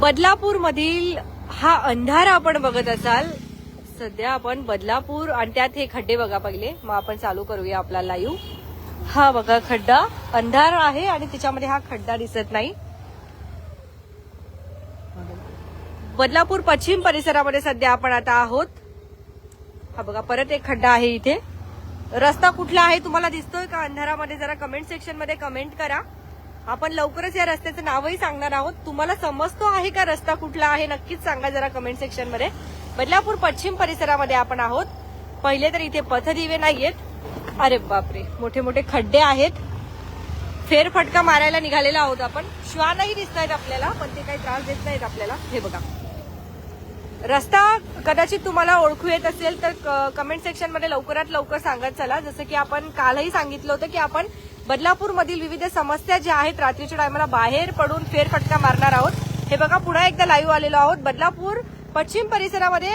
बदलापूर मधील हा अंधारा आपण बघत असाल. सध्या आपण बदलापूर आणि त्यात हे खड्डे बघा पहिले. मग आपण चालू करूया आपला लाईव्ह हा बघा खड्डा. अंधार आहे आणि त्याच्यामध्ये हा खड्डा दिसत नाही. बदलापूर पश्चिम परिसरामध्ये सध्या आपण आता आहोत. हा बघा परत एक खड्डा आहे इथे. रस्ता कुठला आहे? तुम्हाला दिसतोय का अंधारामध्ये? जरा कमेंट सेक्शनमध्ये कमेंट करा. आपण लवकरच या रस्त्याचं नावही सांगणार आहोत. तुम्हाला समजतो आहे का रस्ता कुठला आहे? नक्कीच सांगा जरा कमेंट सेक्शनमध्ये. बदलापूर पश्चिम परिसरामध्ये आपण आहोत. पहिले तर इथे पथदिवे नाहीयेत. अरे बापरे मोठे मोठे खड्डे आहेत. फेरफटका मारायला निघालेला आहोत आपण. श्वानही दिसत आहेत आपल्याला पण ते काही त्रास देत नाहीत आपल्याला. हे बघा. रस्ता कदाचित तुम्हाला ओळखू येत असेल तर कमेंट सेक्शनमध्ये लवकरात लवकर सांगत चला. जसं की आपण कालही सांगितलं होतं की आपण बदलापूर मधील विविध समस्या ज्या आहेत रात्रीच्या टायमाला बाहेर पडून फेरफटका मारणार आहोत. हे बघा पुन्हा एकदा लाईव्ह आलेलो आहोत. बदलापूर पश्चिम परिसरामध्ये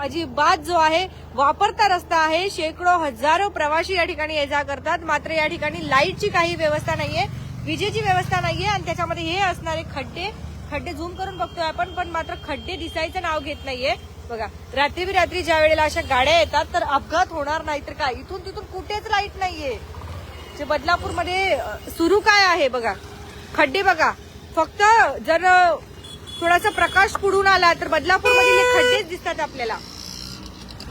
अजिबात जो आहे वापरता रस्ता आहे. शेकडो हजारो प्रवासी या ठिकाणी ये जा करतात. मात्र या ठिकाणी लाईटची काही व्यवस्था नाहीये. विजेची व्यवस्था नाहीये. आणि त्याच्यामध्ये हे असणारे खड्डे खड्डे झूम करून बघतोय आपण पण मात्र खड्डे दिसायचं नाव घेत नाहीये. बघा रात्री रात्री ज्या वेळेला अशा गाड्या येतात तर अपघात होणार नाही तर काय? इथून तिथून कुठेच लाइट नाहीये. जे बदलापूरमध्ये सुरू काय आहे बघा? खड्डे बघा. फक्त जर थोडासा प्रकाश पुढून आला तर बदलापूरमध्ये हे खड्डेच दिसतात आपल्याला.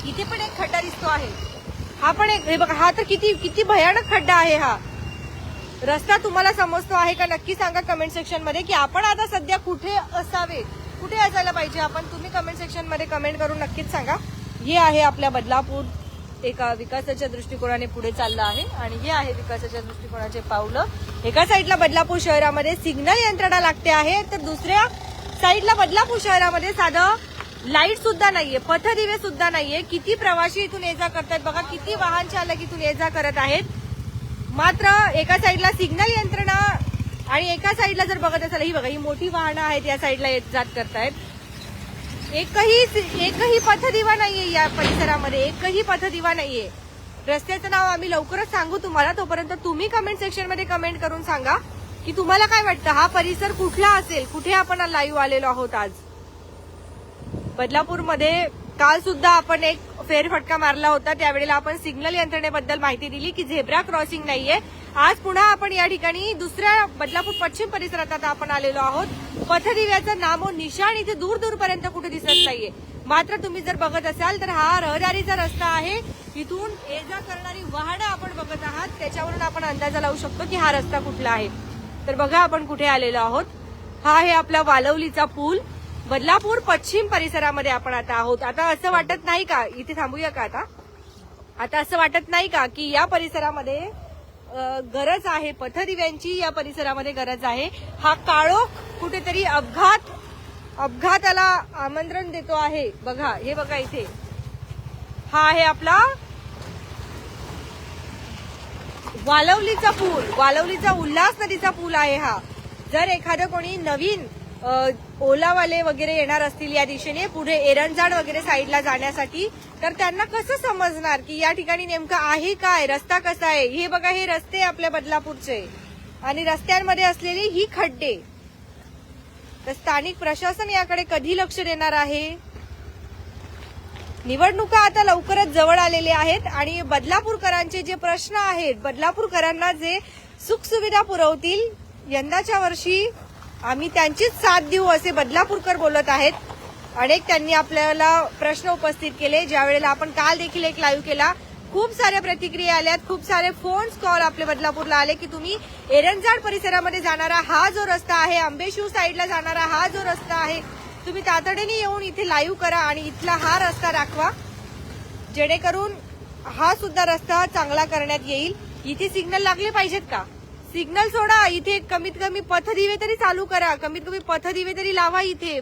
इथे पण एक खड्डा दिसतो आहे. हा पण एक हे बघा हा तर किती किती भयानक खड्डा आहे हा. रस्ता तुम्हाला समजतो आहे का? नक्की सांगा कमेंट सेक्शनमध्ये की आपण आता सध्या कुठे असावे? कुठे असायला पाहिजे आपण? तुम्ही कमेंट सेक्शनमध्ये कमेंट करून नक्कीच सांगा. हे आहे आपल्या बदलापूर. एका विकासाच्या दृष्टिकोनाने पुढे चाललं आहे. आणि हे आहे विकासाच्या दृष्टिकोनाचे पावलं एका साईडला बदलापूर शहरामध्ये सिग्नल यंत्रणा लागते आहे. तर दुसऱ्या साईडला बदलापूर शहरामध्ये साधं लाइट सुद्धा नाहीये. पथदिवे सुद्धा नाहीये. किती प्रवासी इथून ये जा करतात बघा. किती वाहन चालक इथून ये जा करत आहेत. मात्र एका साईडला सिग्नल यंत्रणा आणि एका साईडला जर बघत असाल ही बघा ही मोठी वाहनं आहेत या साईडला येत जात करतायत. एकही एकही पथदिवा नाहीये या परिसरामध्ये एकही पथदिवा नाहीये. रस्त्याचं नाव आम्ही लवकरच सांगू तुम्हाला तोपर्यंत तुम्ही कमेंट सेक्शनमध्ये कमेंट करून सांगा की तुम्हाला काय वाटतं हा परिसर कुठला असेल? कुठे आपण लाईव्ह आलेलो आहोत आज? बदलापूरमध्ये काल सुद्धा आपण एक फेरफटका मारला होता. त्यावेळेला आपण सिग्नल यंत्रणेबद्दल माहिती दिली की झेब्रा क्रॉसिंग नाहीये. आज पुन्हा आपण या ठिकाणी दुसऱ्या बदलापूर पश्चिम परिसरात आता आपण आलेलो आहोत. पथदिव्याचं नामो निशाण इथे दूर दूरपर्यंत कुठे दिसत नाहीये. मात्र तुम्ही जर बघत असाल तर हा रहदारीचा रस्ता आहे. इथून ये जा करणारी वाहनं आपण बघत आहात. त्याच्यावरून आपण अंदाजा लावू शकतो की हा रस्ता कुठला आहे. तर बघा आपण कुठे आलेलो आहोत. हा आहे आपला वालवलीचा पूल. बदलापूर पश्चिम परिसरामध्ये आपण आता आहोत. आता असं वाटत नाही का? इथे थांबूया का आता? आता असं वाटत नाही का की या परिसरामध्ये गरज आहे? पथदिव्यांची या परिसरामध्ये गरज आहे. हा काळोख कुठेतरी अपघात अपघाताला आमंत्रण देतो आहे. बघा हे बघा इथे. हा आहे आपला वालवलीचा पूल. वालवलीचा उल्हास नदीचा पूल आहे हा. जर एखादं कोणी नवीन ओलावाले वगैरे येणार असतील या दिशेने पुढे एरणजाड वगैरे साईडला जाण्यासाठी तर त्यांना कसं समजणार की या ठिकाणी नेमकं आहे काय रस्ता कसा आहे? हे बघा हे रस्ते आपल्या बदलापूरचे. आणि रस्त्यांमध्ये असलेली ही खड्डे. तर स्थानिक प्रशासन याकडे कधी लक्ष देणार आहे? निवडणुका आता लवकरच जवळ आलेले आहेत आणि बदलापूरकरांचे जे प्रश्न आहेत बदलापूरकरांना जे सुखसुविधा पुरवतील यंदाच्या वर्षी आम्ही त्यांचीच साथ देऊ असे बदलापूरकर बोलत आहेत. अनेक त्यांनी आपल्याला प्रश्न उपस्थित केले. ज्या वेळेला आपण काल देखील एक लाईव्ह केला. खूप साऱ्या प्रतिक्रिया आल्यात. खूप सारे फोन्स कॉल आपले बदलापूरला आले की तुम्ही एरंजाड परिसरामध्ये जाणारा हा जो रस्ता आहे आंबेशिव साईडला जाणारा हा जो रस्ता आहे तुम्ही तातडीने येऊन इथे लाईव्ह करा आणि इथला हा रस्ता दाखवा. जेणेकरून हा सुद्धा रस्ता चांगला करण्यात येईल. इथे सिग्नल लागले पाहिजेत का? सिग्नल सोडा इथे कमीत कमी पथदिवे तरी चालू करा. कमीत कमी पथदिवे तरी लावा इथे.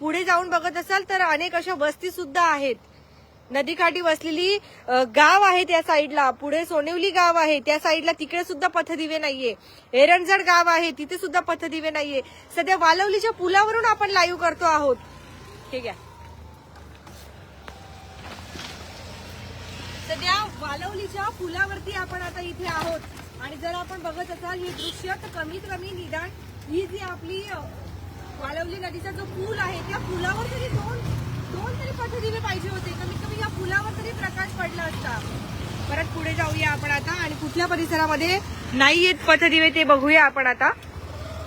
पुढे जाऊन बघत असाल तर अनेक अशा वस्ती सुद्धा आहेत. नदीकाठी वसलेली गाव आहे त्या साईडला. पुढे सोनेवली गाव आहे. त्या साईडला तिकडे सुद्धा पथदिवे नाहीये. एरणजड गाव आहे. तिथे सुद्धा पथदिवे नाहीये. सध्या वालवलीच्या पुलावरून आपण लाईव्ह करतो आहोत. हे घ्या. सध्या वालवलीच्या पुलावरती आपण आता इथे आहोत. आणि जर आपण बघत असाल हे दृश्य तर कमीत कमी निदान ही जी आपली वालवली नदीचा जो पूल आहे त्या पुलावर तरी दोन दोन तरी पथदिवे पाहिजे होते. कमीत कमी या पुलावर तरी प्रकाश पडला असता. परत पुढे जाऊया आपण आता आणि कुठल्या परिसरामध्ये नाही येत पथदिवे ते बघूया आपण आता.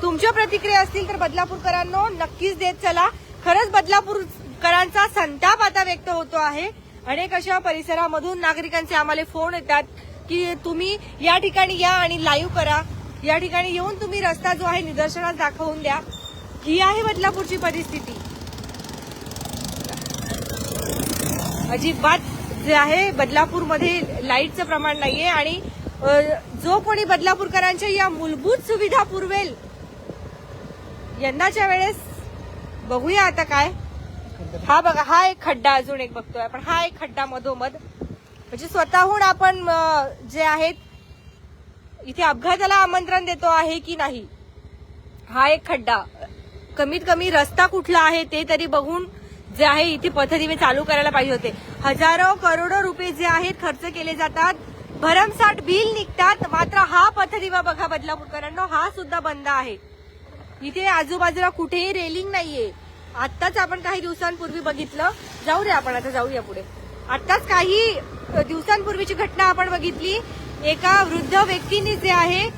तुमच्या प्रतिक्रिया असतील तर बदलापूरकरांनो नक्कीच देत चला. खरंच बदलापूरकरांचा संताप आता व्यक्त होतो आहे. अनेक अशा परिसरामधून नागरिकांचे आम्हाला फोन येतात. की तुम्ही या ठिकाणी या आणि लाईव्ह करा. या ठिकाणी येऊन तुम्ही रस्ता जो आहे निदर्शनास दाखवून द्या. ही आहे बदलापूरची परिस्थिती. अजिबात जे आहे बदलापूरमध्ये लाईटचं प्रमाण नाहीये आणि जो कोणी बदलापूरकरांच्या या मूलभूत सुविधा पुरवेल यंदाच्या वेळेस बघूया आता काय. हा बघा हा एक खड्डा अजून एक बघतोय आपण. हा एक खड्डा मधोमध म्हणजे स्वतःहून आपण जे आहेत इथे अपघाताला आमंत्रण देतो आहे की नाही हा एक खड्डा. कमीत कमी रस्ता कुठला आहे ते तरी बघून जे आहे इथे पथदिवे चालू करायला पाहिजे होते. हजारो करोडो रुपये जे आहेत खर्च केले जातात. भरमसाठ बिल निघतात. मात्र हा पथदिवा बघा बदलापूरकरांनो हा सुद्धा बंद आहे. इथे आजूबाजूला कुठेही रेलिंग नाहीये. आत्ताच आपण काही दिवसांपूर्वी बघितलं. जाऊ आपण आता जाऊया पुढे. आत्ताच काही दिवसांपूर्वीची घटना आपण बघितली. एका वृद्ध व्यक्तीने जे आहे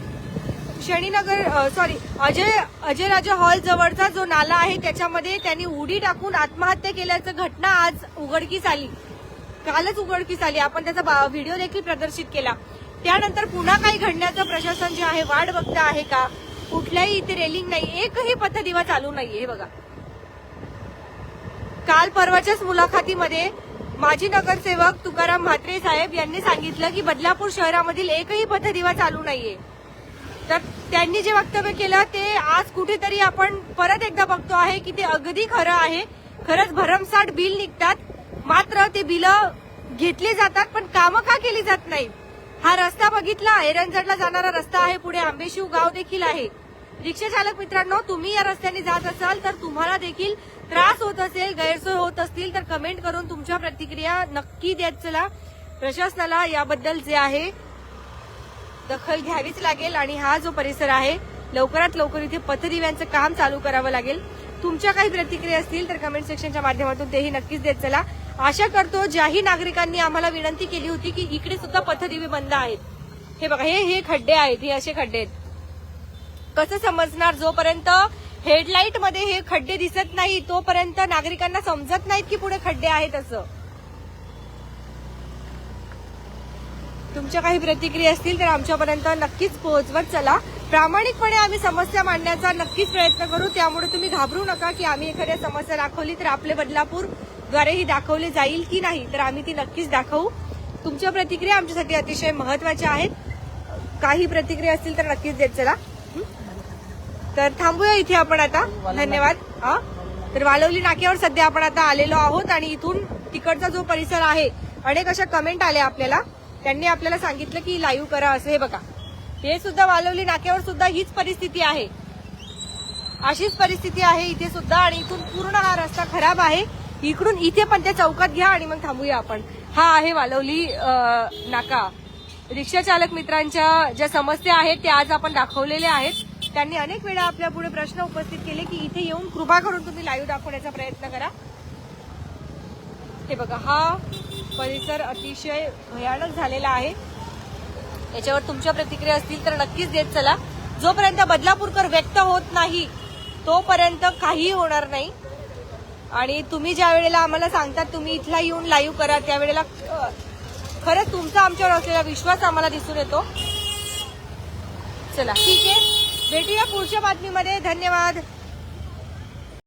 शनीनगर सॉरी अजय अजय राजा हॉल जवळचा जो नाला आहे त्याच्यामध्ये त्यांनी उडी टाकून आत्महत्या केल्याचं घटना आज उघडकीस आली. कालच उघडकीस आली. आपण त्याचा बा- व्हिडिओ देखील प्रदर्शित केला. त्यानंतर पुन्हा काही घडण्याचं प्रशासन जे आहे वाट बघतं आहे का? कुठल्याही इथे रेलिंग नाही. एकही पथदिवा चालू नाहीये हे बघा. काल परवाच्याच मुलाखतीमध्ये माजी नगरसेवक तुकाराम म्हात्रे साहेब यांनी सांगितलं की बदलापूर शहरामधील एकही पथदिवा चालू नाहीये. तर त्यांनी जे वक्तव्य केलं ते आज कुठेतरी आपण परत एकदा बघतो आहे की ते अगदी खरं आहे. खरंच भरमसाठ बिल निघतात. मात्र ते बिल घेतली जातात पण कामं का केली जात नाही हा रस्ता बघितला एरंजडला जाणारा रस्ता आहे पुढे आंबेशिव गाव देखील आहे. रिक्षा चालक मित्रांनो तुम्ही या रस्त्याने जात असाल तर तुम्हाला देखील त्रास होत असेल गैरसोय होत असतील तर कमेंट करून तुमच्या प्रतिक्रिया नक्की देत चला. प्रशासनाला याबद्दल जे आहे दखल घ्यावीच लागेल आणि हा जो परिसर आहे लवकरात लवकर इथे पथदिव्यांचं काम चालू करावं लागेल. तुमच्या काही प्रतिक्रिया असतील तर कमेंट सेक्शनच्या माध्यमातून तेही नक्कीच देत चला. आशा करतो ज्याही नागरिकांनी आम्हाला विनंती केली होती की इकडे सुद्धा पथदिवे बंद आहेत. हे बघा हे हे खड्डे आहेत हे असे खड्डे आहेत. कसं समजणार जोपर्यंत हेडलाईटमध्ये हे खड्डे दिसत नाही तोपर्यंत नागरिकांना समजत नाहीत की पुढे खड्डे आहेत असं. तुमच्या काही प्रतिक्रिया असतील तर आमच्यापर्यंत नक्कीच पोहोचवत चला. प्रामाणिकपणे आम्ही समस्या मांडण्याचा नक्कीच प्रयत्न करू. त्यामुळे तुम्ही घाबरू नका की आम्ही एखाद्या समस्या दाखवली तर आपले बदलापूरद्वारे ही दाखवली जाईल की नाही तर आम्ही ती नक्कीच दाखवू. तुमच्या प्रतिक्रिया आमच्यासाठी अतिशय महत्त्वाच्या आहेत. काही प्रतिक्रिया असतील तर नक्कीच देत चला. तर थांबूया इथे आपण आता. धन्यवाद. हा? तर वालवली नाक्यावर सध्या आपण आता आलेलो आहोत आणि इथून तिकडचा जो परिसर आहे अनेक अशा कमेंट आल्या आपल्याला. त्यांनी आपल्याला सांगितलं की लाईव्ह करा असं. हे बघा. हे सुद्धा वालवली नाक्यावर सुद्धा हीच परिस्थिती आहे. अशीच परिस्थिती आहे इथे सुद्धा आणि इथून पूर्ण हा रस्ता खराब आहे. इकडून इथे पण त्या चौकात घ्या आणि मग थांबूया आपण. हा आहे वालवली नाका. रिक्षा चालक मित्रांच्या ज्या समस्या आहेत त्या आज आपण दाखवलेल्या आहेत. त्यांनी अनेक वेळा आपल्या पुढे प्रश्न उपस्थित केले की इथे येऊन कृपा करून तुम्ही लाईव्ह दाखवण्याचा प्रयत्न करा. हे बघा हा परिसर अतिशय भयानक झालेला आहे. याच्यावर तुमच्या प्रतिक्रिया असतील तर नक्कीच देत चला. जोपर्यंत बदलापूरकर व्यक्त होत नाही तोपर्यंत काहीही होणार नाही. आणि तुम्ही ज्या वेळेला आम्हाला सांगतात तुम्ही इथला येऊन लाईव्ह करा त्यावेळेला खरंच तुमचा आमच्यावर असलेला विश्वास आम्हाला दिसून येतो. चला ठीक आहे? भेटूया पुढच्या बातमीमध्ये. धन्यवाद.